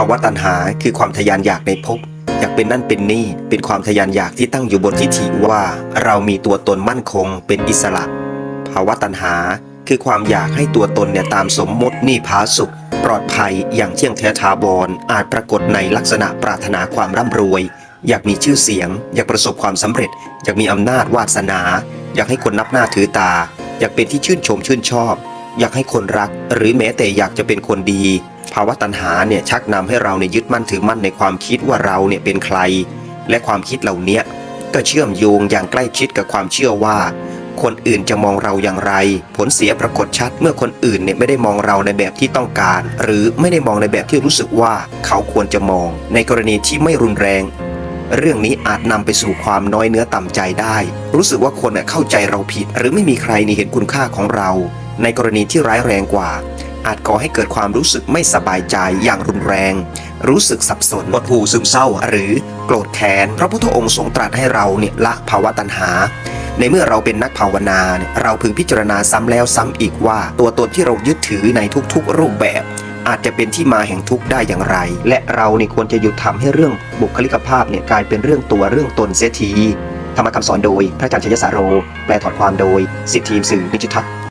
ภาวะตัณหาคือความทยานอยากในภพอยากเป็นนั่นเป็นนี่เป็นความทยานอยากที่ตั้งอยู่บนทิฏฐิว่า เรามีตัวตนมั่นคงเป็นอิสระ ภาวะตัณหาคือความอยากให้ตัวตนเนี่ยตามสมมตินี่ผาสุข ปลอดภัยอย่างเที่ยงแท้ทาบรอาจปรากฏในลักษณะปรารถนาความร่ำรวย อยากมีชื่อเสียง อยากประสบความสำเร็จ อยากมีอำนาจวาสนา อยากให้คนนับหน้าถือตา อยากเป็นที่ชื่นชมชื่นชอบ อยากให้คนรัก หรือแม้แต่อยากจะเป็นคนดี ภาวะตัณหาเนี่ยชักนำให้เราเนี่ยยึดมั่นถือมั่นในความคิดว่าเราเนี่ยเป็นใคร และความคิดเหล่านี้ก็เชื่อมโยงอย่างใกล้ชิดกับความเชื่อว่า คนอื่นจะมองเราอย่างไร ผลเสียปรากฏชัดเมื่อคนอื่นเนี่ยไม่ได้มองเราในแบบที่ต้องการ หรือไม่ได้มองในแบบที่รู้สึกว่าเขาควรจะมอง ในกรณีที่ไม่รุนแรง เรื่องนี้อาจนำไปสู่ความน้อยเนื้อต่ำใจได้ รู้สึกว่าคนเน่ยเข้าใจเราผิด หรือไม่มีใครนี่เห็นคุณค่าของเรา ในกรณีที่ร้ายแรงกว่า อาจก่อให้เกิดความรู้สึกไม่สบายใจอย่างรุนแรง รู้สึกสับสนหดหู่ซึมเศร้า หรือโกรธแค้นพระพุทธองค์ทรงตรัสให้เราเนี่ยละภาวะตัณหา ในเมื่อเราเป็นนักภาวนาเนี่ยเราพึงพิจารณาซ้ำแล้วซ้ำอีกว่า ตัวตนที่เรายึดถือในทุกๆ รูปแบบอาจจะเป็นที่มาแห่งทุกข์ได้อย่างไร และเราเนี่ยควรจะหยุดทำให้เรื่องบุคลิกภาพเนี่ยกลายเป็นเรื่องตัวเรื่องตนเสียทีธรรมคำสอนโดย พระอาจารย์ชยสาโร แปลถอดความโดยสิทธิทีมสื่อดิจิทัล